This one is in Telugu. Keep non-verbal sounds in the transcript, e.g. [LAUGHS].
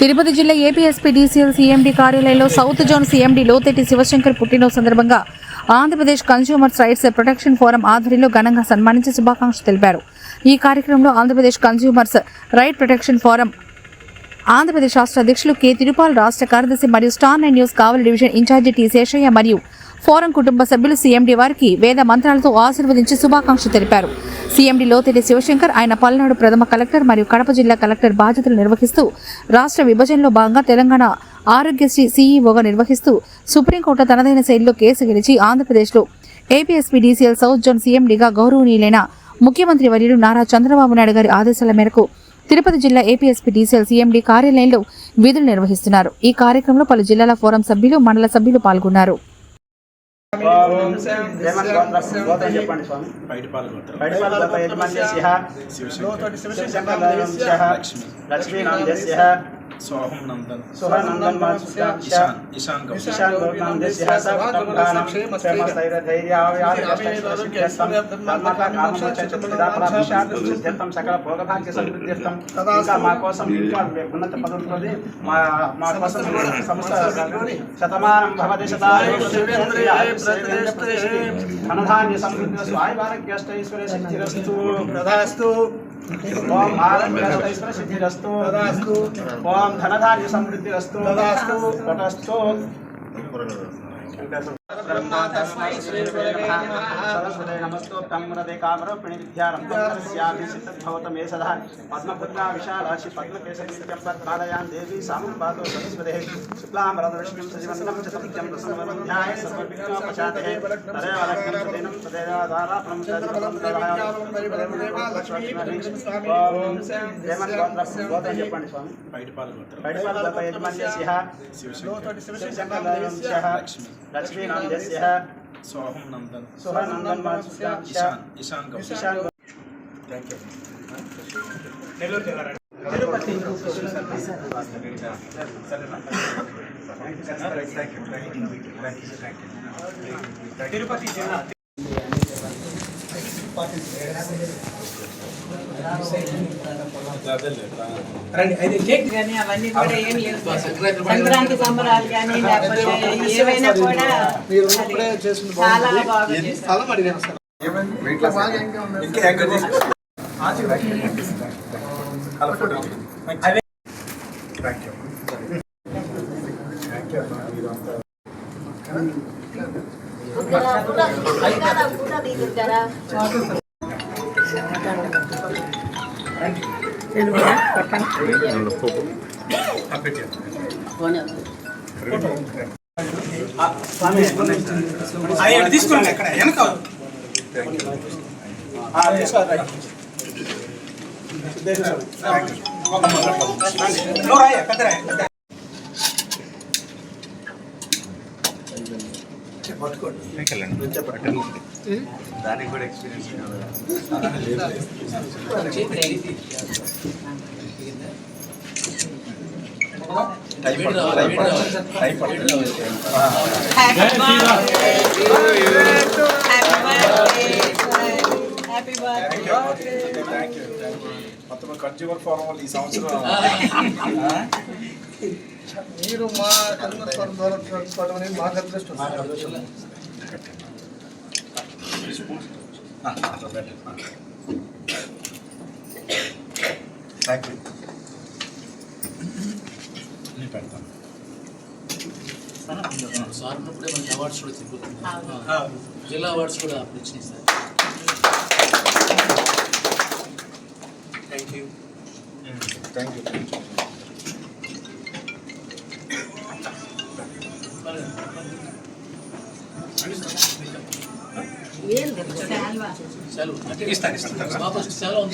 తిరుపతి జిల్లా ఏపీఎస్పీ డీసీఎల్ సీఎండీ కార్యాలయంలో south zone CMD Lothetti Shivashankar పుట్టినరోజు సందర్భంగా Andhra Pradesh consumers rights protection forum ఆధ్వర్యంలో ఘనంగా సన్మానించి శుభాకాంక్షలు తెలిపారు. ఈ కార్యక్రమంలో Andhra Pradesh consumers right protection forum Andhra Pradesh రాష్ట్ర అధ్యక్షులు కె. తిరుపాల్ రాష్ట్ర కార్యదర్శి మరియు star nine news Kavali division incharge T. Seshaiah మరియు ఫోరం కుటుంబ సభ్యులు సీఎండీ వారికి వేద మంత్రాలతో ఆశీర్వదించి శుభాకాంక్షలు తెలిపారు. సీఎండీ లోతెడి శివశంకర్ ఆయన పల్నాడు ప్రథమ కలెక్టర్ మరియు కడప జిల్లా కలెక్టర్ బాధ్యతలు నిర్వహిస్తూ రాష్ట్ర విభజనలో భాగంగా తెలంగాణ ఆరోగ్యశ్రీ సీఈఓగా నిర్వహిస్తూ సుప్రీంకోర్టు తనదైన శైలిలో కేసు గెలిచి ఆంధ్రప్రదేశ్లో ఏపీఎస్పీ డీసీఎల్ సౌత్ జోన్ సీఎండీగా గౌరవనీయులైన ముఖ్యమంత్రి వర్యుడు నారా చంద్రబాబు నాయుడు గారి ఆదేశాల మేరకు తిరుపతి జిల్లా ఏపీఎస్పీ డీసీఎల్ సీఎండీ కార్యాలయంలో విధులు నిర్వహిస్తున్నారు. ఈ కార్యక్రమంలో పలు జిల్లాల ఫోరం సభ్యులు మండల సభ్యులు పాల్గొన్నారు. చెప్పండి యజమాన్యస్య శివశంకర్ శివశంకరస్య లక్ష్మి లక్ష్మీనాందస్య సోహం నందన్ సుహనందన్ ఇషాన్ ఇషాన్ గౌతమ్ ఇషాన్ గౌతమందస్య సప్తమకానం క్షేమస్థైర్యధైర్యార్థం సకల భోగభాగ్య సమృద్ధ్యర్థం ఇంకా మా కోసం ఇంకా ఉన్నత పదవులతోటి మా మా కోసం సంస్థ శతమానం భవతి ధనధాన్య సమృద్ధి స్వాయువారగ్యష్టైశ్వర్య సిద్ధిరస్తు తదాస్తు ఓం ఆరోగ్యష్టైశ్వర్య సిద్ధిరస్తు తదాస్తు ఓం ధనధాన్య సమృద్ధిరస్తు తదాస్తు. सरस्वते नमस्तोभ्यं रदे कामरूपिणि विद्यारं तस्याभिषितभवतमे सदा पद्मपुत्रा विशालाशि पद्मकेशरीत्यं पत्पादयान् देवी सामं पादो सरस्वतेः शुक्लां वरदविष्णुं सजीवन्नं च सत्यं प्रसन्नवन्ध्याय सर्वविघ्नोपशाते तदेवलग्नं सदैनं तदेवाधारापणं लक्ष्मीनारायण శివశంకరస్య లక్ష్మి లక్ష్మీనాందస్య సోహం నందన్ సుహనందన్ ఇషాన్ ఇషాన్ గౌతమ్ ఇషాన్ థ్యాంక్ యూ తిరుపతి. తిరుపతి జిల్లా కానీ అవన్నీ కూడా ఏం లేవు సంక్రాంతి సంబరాలు కానీ లేకపోతే ఏవైనా కూడా మీరు చాలా బాగా చేశారు. ఇంకా బాగా తీసుకోండి ఉన్నాయి వెనక యూ వెనక దానికి కూడా ఎక్స్పీరియన్స్ హ్యాపీ బర్త్డే మొత్తం కన్జ్యూమర్ ఫోరం వాళ్ళు ఈ సంవత్సరం [LAUGHS] మీరు మా కన్వర్ ఫర్ ద్వారా తీసుకోవడం అనేది మాకు అదృష్టం. థ్యాంక్ యూ నేను పెడతాను సార్ ఉన్నప్పుడే మనకి అవార్డ్స్ కూడా తిరుగుతుంది జిల్లా అవార్డ్స్ కూడా అప్పుడు ఇచ్చినాయి sir thank you thank you సెలవు